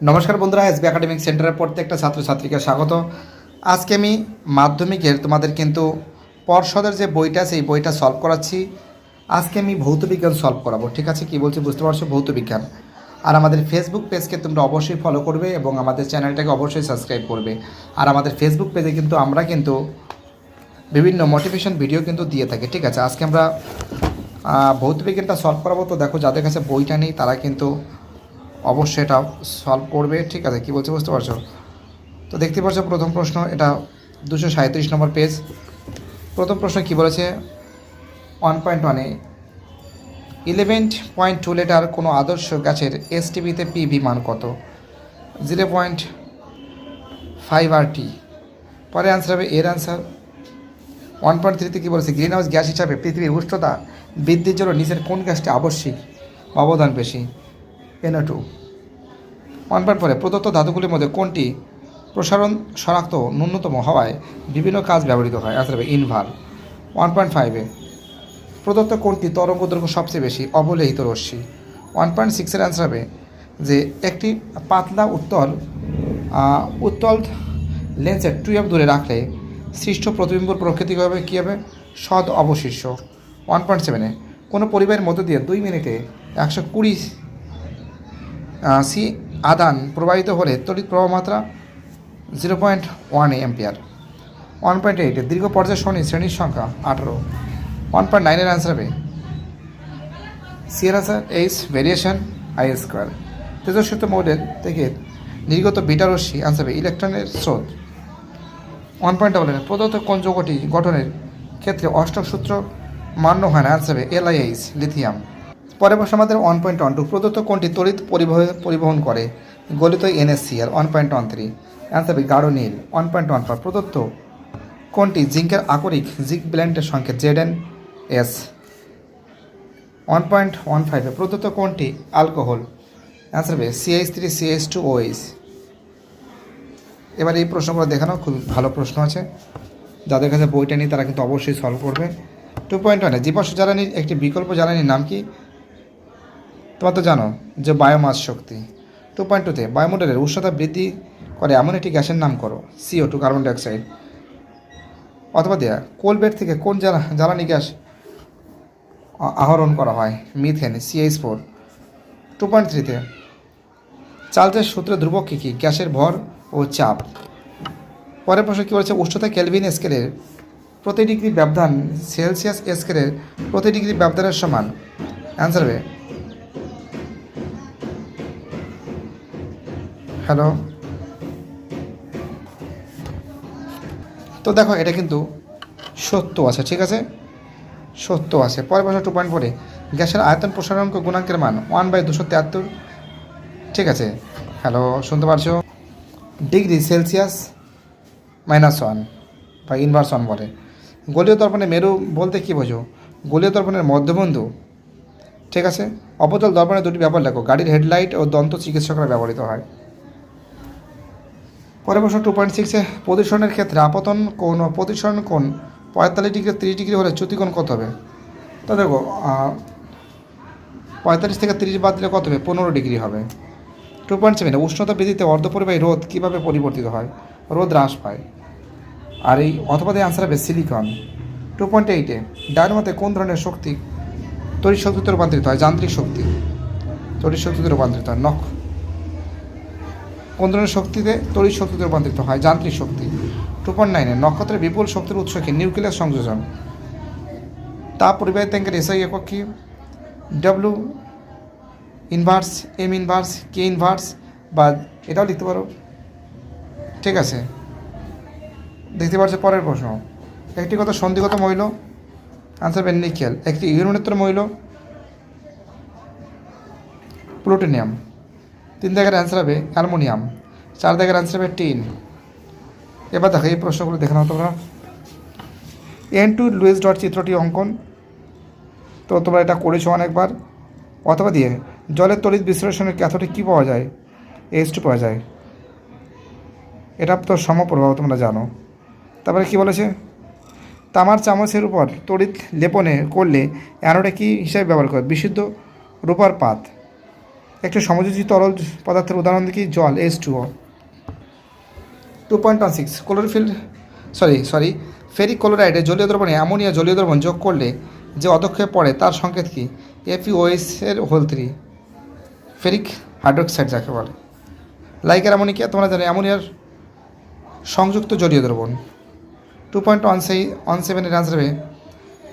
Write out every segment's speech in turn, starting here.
নমস্কার বন্ধুরা SB academic সেন্টারের প্রত্যেকটা ছাত্রছাত্রীকে স্বাগত। আজকে আমি মাধ্যমিকের তোমাদের কিন্তু পর্ষদের যে বইটা সেই বইটা সলভ করাচ্ছি। আজকে আমি ভৌত বিজ্ঞান সলভ করাবো ঠিক আছে? কি বলছি বুঝতে পারছ? ভৌত বিজ্ঞান। আর আমাদের ফেসবুক পেজকে তোমরা অবশ্যই ফলো করবে এবং আমাদের চ্যানেলটাকে অবশ্যই সাবস্ক্রাইব করবে। আর আমাদের ফেসবুক পেজে কিন্তু আমরা কিন্তু বিভিন্ন মোটিভেশন ভিডিও কিন্তু দিয়ে থাকি ঠিক আছে? আজকে আমরা আহ, ভৌত বিজ্ঞানটা সলভ করাবো। তো দেখো যাদের কাছে বইটা নেই তারা কিন্তু অবশ্যই এটা সলভ করবে। ঠিক আছে, কী বলছে বুঝতে পারছ? তো দেখতে পাচ্ছ প্রথম প্রশ্ন, এটা দুশো সাঁত্রিশ নম্বর পেজ প্রথম প্রশ্ন কী বলেছে? ওয়ান পয়েন্ট ওয়ানে ইলেভেন পয়েন্ট টু লিটার কোনো আদর্শ গাছের এসটিভিতে পিভি মান কত? জিরো পয়েন্ট ফাইভ আর টি পরে অ্যান্সার হবে, এর অ্যান্সার ওয়ান পয়েন্ট থ্রিতে কী বলেছে? গ্রিন হাউস গ্যাস হিসাবে পৃথিবীর উষ্ণতা বৃদ্ধির জন্য নিচের কোন গ্যাসটি আবশ্যিক? অবদান বেশি। এনও টু ওয়ান পয়েন্ট ফোরে প্রদত্ত ধাতুগুলির মধ্যে কোনটি প্রসারণ শনাক্ত ন্যূনতম হওয়ায় বিভিন্ন কাজ ব্যবহৃত হয়? হবে ইনভার ওয়ান পয়েন্ট ফাইভে প্রদত্ত কোনটি তরঙ্গ দৈর্ঘ্য সবচেয়ে বেশি? অবলেহিত রশ্মি। ওয়ান পয়েন্ট সিক্সের অ্যান্সার হবে যে একটি পাতলা উত্তল উত্তল লেন্সের টুয়েব দূরে রাখলে সৃষ্ট প্রতিবিম্বর প্রকৃতি হবে? কী হবে? সদ অবশিষ্ট। ওয়ান পয়েন্ট সেভেনে কোনো পরিবারের মধ্য দিয়ে দুই মিনিটে একশো কুড়ি সি আদান প্রবাহিত হলে তড়িৎ প্রবাহ মাত্রা zero point one ampere one point এইটে দীর্ঘ পর্যায় শনি শ্রেণির সংখ্যা আঠারো। ওয়ান পয়েন্ট নাইনের অ্যান্সার হবে। সিএর answer H variation I square তেজস্বিত model থেকে নির্গত বিটা রশ্মি অ্যান্সার হবে ইলেকট্রনের স্রোত। ওয়ান পয়েন্ট ডাবল প্রদত্ত কোন গঠনের ক্ষেত্রে অষ্টক সূত্র মান্য হয় না। অ্যান্সার হবে এলআইএইচ লিথিয়াম পরে বসে আমাদের ওয়ান পয়েন্ট ওয়ান টু প্রদত্ত কোনটি তড়িৎ পরিবহন পরিবহন করে? গলিত NSCL one point one three answer গাঢ় নীল ওয়ান পয়েন্ট ওয়ান ফোর প্রদত্ত কোনটি জিঙ্কের আকরিক জিঙ্ক ব্ল্যান্ডের সংকেত? Z N S one point one ফাইভে প্রদত্ত কোনটি? অ্যালকোহল অ্যান্সার হবে CH three CH two OH এবার এই প্রশ্নগুলো দেখানো খুব ভালো প্রশ্ন আছে। যাদের কাছে বইটা নেই, তারা কিন্তু অবশ্যই সলভ করবে। টু পয়েন্ট ওয়ানে জীবাশ্ম জ্বালানির একটি বিকল্প জ্বালানির নাম কি? তোমরা তো জানো যে বায়োমাস শক্তি টু পয়েন্ট টুতে বায়ুমণ্ডলের উষ্ণতা বৃদ্ধি করে এমন একটি গ্যাসের নাম করো সিও টু কার্বন ডাইঅক্সাইড অথবা দেয়া, কোলবেট থেকে কোন জ্বালা জ্বালানি গ্যাস আহরণ করা হয়? Methane CH four two point থ্রিতে চার্লসের সূত্রে ধ্রুবক কী কী? গ্যাসের ভর ও চাপ। পরের প্রশ্ন কী বলেছে? উষ্ণতা কেলভিন স্কেলের প্রতি ডিগ্রি ব্যবধান সেলসিয়াস স্কেলের প্রতি ডিগ্রি ব্যবধানের সমান। অ্যান্সার হবে হ্যালো? তো দেখো, এটা কিন্তু সত্য আছে, ঠিক আছে? সত্য আছে। পরের বছর টু পয়েন্ট ফোরে গ্যাসের আয়তন প্রসারণক গুণাঙ্কের মান ওয়ান বাই দুশো তিয়াত্তর, ঠিক আছে? হ্যালো, শুনতে পারছ? ডিগ্রি সেলসিয়াস মাইনাস ওয়ান বা ইনভার্স ওয়ান বলে। গলীয় দর্পণে মেরু বলতে কী বোঝো? গলীয় দর্পণের মধ্যবন্ধু ঠিক আছে? অবতল দর্পণে দুটি ব্যাপার লেখো। গাড়ির হেডলাইট ও দন্ত চিকিৎসকরা ব্যবহৃত হয়। পরের প্রশ্ন টু পয়েন্ট সিক্সে প্রদূষণের ক্ষেত্রে আপতন কোণ ও প্রদূষণ পঁয়তাল্লিশ ডিগ্রি, তিরিশ ডিগ্রি হলে চ্যুতিকোণ কত হবে? তো দেখো পঁয়তাল্লিশ থেকে তিরিশ বাদ দিলে কত হবে? পনেরো ডিগ্রি হবে। টু পয়েন্ট সেভেনে উষ্ণতা বৃদ্ধিতে অর্ধপরিবাহী রোদ কীভাবে পরিবর্তিত হয়? রোদ হ্রাস পায়। আর এই অথবা দিয়ে আনসার হবে সিলিকন টু পয়েন্ট এইটে ডায়ের ডায়নামোতে কোন ধরনের শক্তি তড়িৎ শক্তিতে রূপান্তরিত হয়? যান্ত্রিক শক্তি। তড়িৎ শক্তিতে রূপান্তরিত হয়, নখ। কোন ধরনের শক্তিতে তড়িৎ শক্তিতে রূপান্তরিত হয়, যান্ত্রিক শক্তি। টু পয়েন্ট নাইনে নক্ষত্রের বিপুল শক্তির উৎসকে নিউক্লিয়াস সংযোজন। তাপ পরিবাহী ট্যাঙ্কের এসআই একক W inverse M inverse K inverse বা এটাও লিখতে পারো। ঠিক আছে। দেখতে পাচ্ছ পরের প্রশ্ন। একটি কথা সন্ধিগত মহিল আনসার হবে নিকেল একটি ইউরোনেত্র মহিল প্লুটোনিয়াম তিন দাগের অ্যান্সার হবে অ্যালমোনিয়াম, চার দাগের অ্যান্সার হবে টিন। এবার দেখো, এই প্রশ্নগুলো দেখে নাও তোমরা। এন টু লুইস ডট চিত্রটি অঙ্কন। তো তোমরা এটা করেছ অনেকবার। অথবা দিয়ে, জলের তড়িৎ বিশ্লেষণের ক্যাথোডে কী পাওয়া যায়? এইচ টু পাওয়া যায়। এটা তো সমপ্রভাব তোমরা জানো। তারপরে কি বলেছে? তামার চামচের উপর তড়িৎ লেপনে করলে অ্যানোডে কী হিসাবে ব্যবহার করে? বিশুদ্ধ রূপার পাত। একটি সমযোজী তরল পদার্থের উদাহরণ দেখি, জল S two O two point one six chlorophyll sorry sorry ferric ক্লোরাইডে জলীয় দ্রবণে অ্যামোনিয়া জলীয় দ্রবণ যোগ করলে যে অদক্ষেপ পড়ে তার সংকেত কি? এফিওএস এর হোল থ্রি ফেরিক হাইড্রোক্সাইড যাকে বলে। লাইকের অ্যামোনিকা তোমরা জানো অ্যামোনিয়ার সংযুক্ত জলীয় দ্রবণ। টু পয়েন্ট ওয়ান সেই ওয়ান সেভেনের অ্যান্সার হবে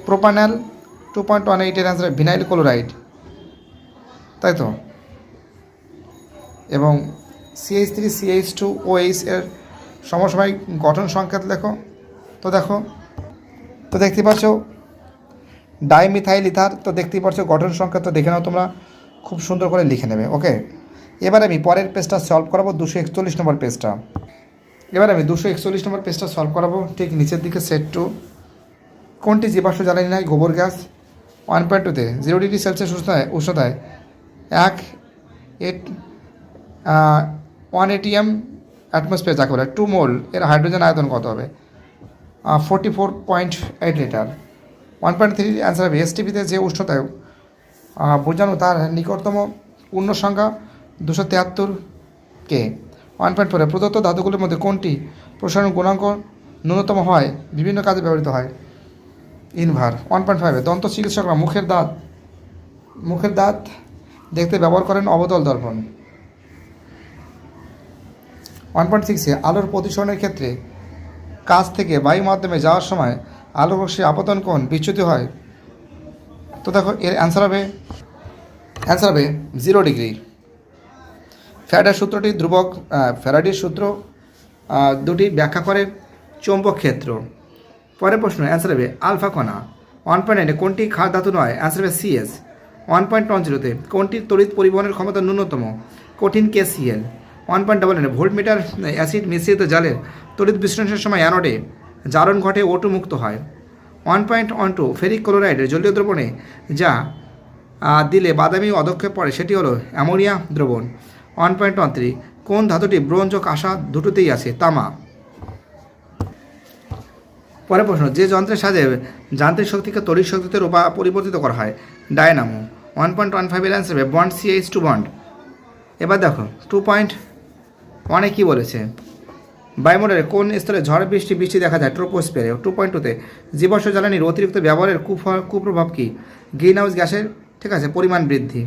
প্রোপানাল টু পয়েন্ট ওয়ান এইটের অ্যান্সার ভিনাইল ক্লোরাইড তাই তো? এবং CH three CH two OH এর সমসাময়িক গঠন সংকেত লেখো। তো দেখো, তো দেখতে পাচ্ছ ডাইমিথাইল ইথার তো দেখতেই পাচ্ছ, গঠন সংকেত তো দেখে নাও তোমরা, খুব সুন্দর করে লিখে নেবে, ওকে? এবার আমি পরের পেজটা সলভ করাবো, দুশো একচল্লিশ নম্বর পেজটা। এবার আমি দুশো একচল্লিশ নম্বর পেজটা সলভ করাবো, ঠিক নিচের দিকে সেট টু কোনটি জীবাশ্ম জ্বালানি নয় গোবর গ্যাস। ওয়ান পয়েন্ট টুতে জিরো ডিগ্রি সেলসিয়াস উষ্ণতায় উষ্ণতায়, এক এইট ওয়ান এটিএম অ্যাটমসফিয়ার যাকে বলে টু মোল এর হাইড্রোজেন আয়তন কত হবে? Forty four point eight litre one point three answer হবে এসটিপিতে যে উষ্ণতায় বোঝানো তার নিকটতম পূর্ণ সংখ্যা দুশো তেহাত্তর কে ওয়ান পয়েন্ট ফোরে প্রদত্ত ধাতুগুলির মধ্যে কোনটি প্রসারণ গুণাঙ্ক ন্যূনতম হয়? বিভিন্ন কাজে ব্যবহৃত হয়। ইনভার ওয়ান পয়েন্ট ফাইভে দন্ত চিকিৎসকরা মুখের দাঁত মুখের দাঁত দেখতে ব্যবহার করেন অবতল দর্পণ। ওয়ান পয়েন্ট সিক্সে আলোর প্রতিসরণের ক্ষেত্রে কাছ থেকে বায়ু মাধ্যমে যাওয়ার সময় আলোক রশ্মি আপতন কোণ বিচ্যুতি হয়। তো দেখো, এর অ্যান্সার হবে অ্যান্সার হবে জিরো ডিগ্রি ফ্যারাডের সূত্রটি ধ্রুবক ফ্যারাডের সূত্র দুটি ব্যাখ্যা করে চৌম্বক ক্ষেত্র। পরের প্রশ্ন অ্যান্সার হবে আলফা কণা। ওয়ান পয়েন্ট নাইনে কোনটি ক্ষার ধাতু নয়? অ্যান্সার হবে সিএস ওয়ান পয়েন্ট ওয়ান জিরোতে কোনটির তড়িৎ পরিবহনের ক্ষমতা ন্যূনতম? কঠিন K CL one point double নাইনে ভোল্টমিটার অ্যাসিড মিশ্রিত জালের তড়িৎ বিশ্লেষণের সময় অ্যানোডে জারণ ঘটে ওটু মুক্ত হয়। One point one two ferric ক্লোরাইডের জলীয় দ্রবণে যা দিলে বাদামি অদক্ষেপ পড়ে, সেটি হলো অ্যামোনিয়া দ্রবণ। ওয়ান পয়েন্ট ওয়ান থ্রি কোন ধাতুটি ব্রোঞ্জ ও কাঁসা দুটোতেই আছে? তামা। পরের প্রশ্ন, যে যন্ত্রের সাহায্যে যান্ত্রিক শক্তিকে তড়িৎ শক্তিতে রূপা পরিবর্তিত করা হয়? ডায়নামো। ওয়ান পয়েন্ট ওয়ান ফাইভের অ্যান্সার হবে বন্ড সিএইচ টু বন্ড এবার দেখো টু পয়েন্ট কী বলেছে, বায়ুমণ্ডলে কোন স্তরে ঝড়, বৃষ্টি বৃষ্টি দেখা যায়? ট্রোপোস্পেরে টু পয়েন্ট টুতে জীবাশ্ম জ্বালানির অতিরিক্ত ব্যবহারের কুপ্রভাব কী? গ্রিন হাউস গ্যাসের, ঠিক আছে, পরিমাণ বৃদ্ধি।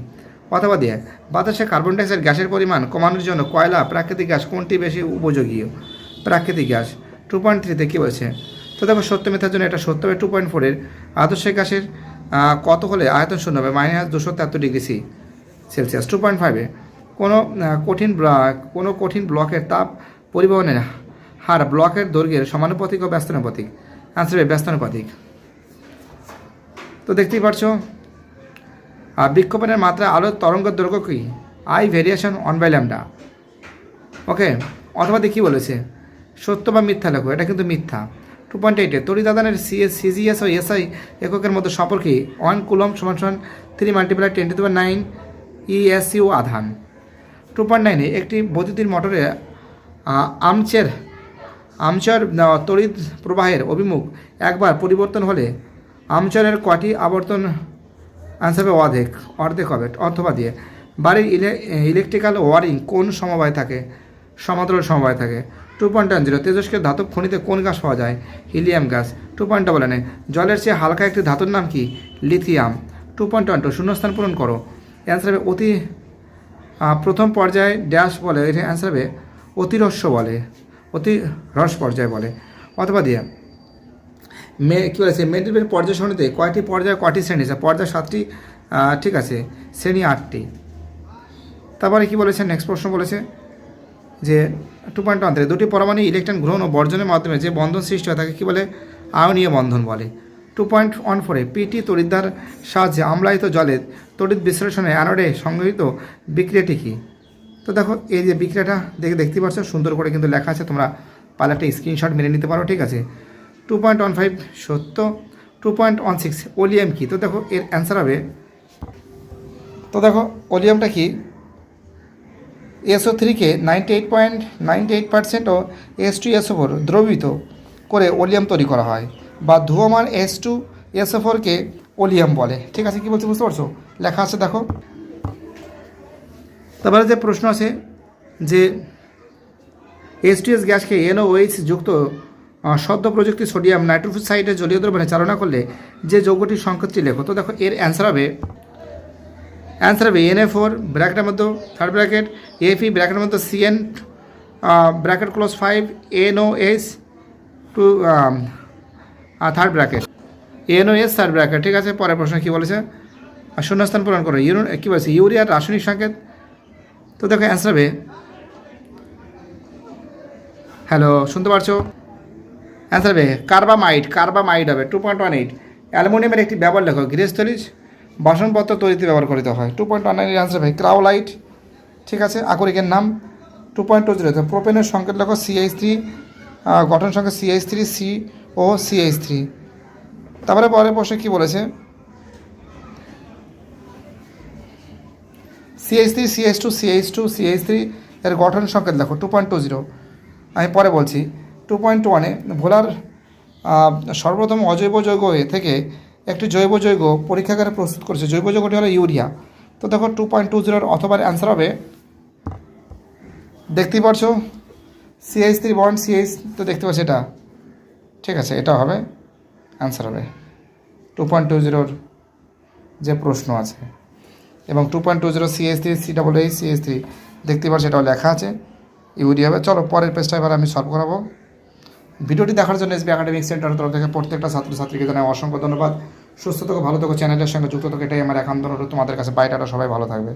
অথবা দিয়ে, বাতাসে কার্বন ডাইঅক্সাইড গ্যাসের পরিমাণ কমানোর জন্য কয়লা, প্রাকৃতিক গ্যাস কোনটি বেশি উপযোগী? প্রাকৃতিক গ্যাস। টু পয়েন্ট থ্রিতে কী বলেছে? তো দেখো, সত্য মিথ্যার জন্য এটা সত্য হবে। টু পয়েন্ট ফোরের, আদর্শ গ্যাসের কত হলে আয়তন শূন্য হবে? মাইনাস দুশো তেহাত্তর degree C Celsius. Two point ফাইভে কোনো কঠিন কোনো কঠিন ব্লকের তাপ পরিবহনের হার ব্লকের দৈর্ঘ্যের সমানুপাতিক ও ব্যস্তানুপাতিক। আনসার হবে ব্যস্তানুপাতিক। তো দেখতেই পারছ আর বিক্ষোভনের মাত্রা আলোর তরঙ্গ দৈর্ঘ্য কী? I variation on by lambda okay অথবা দেখি বলেছে, সত্য বা মিথ্যা লেখো, এটা কিন্তু মিথ্যা। টু পয়েন্ট এইটে তরিদাদানের সিএস সিজিএস ও এসআই এককের মধ্যে সম্পর্কে ওয়ান কুলম সমান সমান three multiply ten to nine ESU আধান। টু পয়েন্ট নাইনে একটি বৈদ্যুতিক মোটরে আমচের আমচার তড়িৎ প্রবাহের অভিমুখ একবার পরিবর্তন হলে আমচারের কটি আবর্তন আনসার অর্ধেক অর্ধেক হবে, অথবা দিয়ে। বাড়ির ইলে ইলেকট্রিক্যাল ওয়ারিং কোন সমবায় থাকে? সমান্তরাল সমবায় থাকে। টু পয়েন্ট ওয়ান জিরো তেজস্কের ধাতব খনিতে কোন গাছ পাওয়া যায়? হিলিয়াম গাছ। টু পয়েন্ট এনে জলের চেয়ে হালকা একটি ধাতুর নাম কি? Lithium two point one two শূন্যস্থান পূরণ করো। অ্যান্সার হবে অতি প্রথম পর্যায়ে ড্যাশ বলে, এটা অ্যান্সার হবে, অতিরস্য বলে, অতি রস পর্যায় বলে, অথবা দিয়ে, মে, কী বলেছে মেডিকেল পর্যায় শ্রেণীতে কয়টি পর্যায়, কয়টি শ্রেণি পর্যায় সাতটি ঠিক আছে, শ্রেণি আটটি। তারপরে কি বলেছে? নেক্সট প্রশ্ন বলেছে যে টু পয়েন্ট ওয়ান দুটি পরমাণু ইলেকট্রন গ্রহণ ও বর্জনের মাধ্যমে যে বন্ধন সৃষ্টি হয়, তাকে কী বলে? আয়নীয় বন্ধন বলে। টু পয়েন্ট ওয়ান ফোরে পিটি তড়িৎদ্বার সাহায্যে আমলায়িত জলে তড়িৎ বিশ্লেষণে অ্যানোডে সংগৃহীত বিক্রিয়াটি কী? তো দেখো, এই যে বিক্রিয়াটা দেখে দেখতে পাচ্ছ সুন্দর করে কিন্তু লেখা আছে, তোমরা পালে একটা স্ক্রিনশট মেরে নিতে পারো, ঠিক আছে? টু পয়েন্ট ওয়ান ফাইভ সত্য। Two point one six oleum কী? তো দেখো, এর অ্যান্সার হবে, তো দেখো, ওলিয়ামটা কি? SO থ্রিকে ninety eight point ninety eight percent ও এস টু এসও ফোর দ্রবিত করে ওলিয়াম তৈরি করা হয়। বা ধুয়মান এস টু এসও ফোরকে ওলিয়াম বলে। ঠিক আছে, কী বলছে বুঝতে পারছ? লেখা আছে, দেখো। তারপরে যে প্রশ্ন আছে যে এসটিএস গ্যাসকে এনওএইচ যুক্ত সদ্য প্রযুক্তি সোডিয়াম নাইট্রোফোসাইডে জলীয় দ্রবণে চালনা করলে যে যৌগটির সংকেতটি লেখো। তো দেখো, এর অ্যান্সার হবে অ্যান্সার হবে এন এ ফোর ব্র্যাকেটের মধ্যে থার্ড ব্র্যাকেট এফি ব্র্যাকেটের মধ্যে CN bracket close five N O S two third bracket N O S third bracket ঠিক আছে? পরের প্রশ্ন কী বলেছে? আর শূন্যস্থান পূরণ করো। ইউরো কী বলেছে? ইউরিয়ার রাসায়নিক সংকেত? তো দেখো অ্যান্সার হবে। হ্যালো শুনতে পারছ? অ্যান্সার হবে, কার্বামাইড কার্বামাইড হবে টু পয়েন্ট ওয়ান এইট অ্যালুমিনিয়ামের একটি ব্যবহার লেখো গৃহস্থলিজ বাসনপত্র তৈরিতে ব্যবহার করিতে হয়। টু পয়েন্ট ওয়ান নাইনের অ্যান্সার হবে ক্রাউলাইট ঠিক আছে, আকরিকের নাম। টু পয়েন্ট টু জিরো প্রোপেনের সংকেত লেখো সিএইচ থ্রি গঠন সংখ্যা CH three C O CH three. তারপরে পরের প্রশ্নে কী বলেছে? CH three CH two CH two CH three এর গঠন সংকেত দেখো টু পয়েন্ট টু জিরো আমি পরে বলছি টু পয়েন্ট টু ওয়ানে ভোলার সর্বপ্রথম অজৈব যৌগ থেকে একটি জৈব যৌগ পরীক্ষাগারে প্রস্তুত করেছে। জৈব যৌগটি হলো ইউরিয়া। তো দেখো টু পয়েন্ট টু জিরোর অথবা অ্যান্সার হবে। দেখতেই পারছ? সিএইচ থ্রি বন্ড সিএইচ তো দেখতে পাচ্ছি এটা। ঠিক আছে, এটা হবে অ্যান্সার হবে। টু পয়েন্ট টু জিরোর যে প্রশ্ন আছে, এবং two point two zero CS three C double H CS three দেখতে পাচ্ছি এটাও লেখা আছে ইউরিয়া হবে। চলো, পরের পেজটা এবার আমি সলভ করাবো। ভিডিওটি দেখার জন্য এসবি একাডেমিক সেন্টারের তরফ থেকে প্রত্যেকটা ছাত্রছাত্রীকে জানাই অসংখ্য ধন্যবাদ। সুস্থ থাকো, ভালো থাকো, চ্যানেলের সঙ্গে যুক্ত থাকো, এটাই আমার একান্ত অনুরোধ তোমাদের কাছে বাইরেটা সবাই ভালো থাকবে।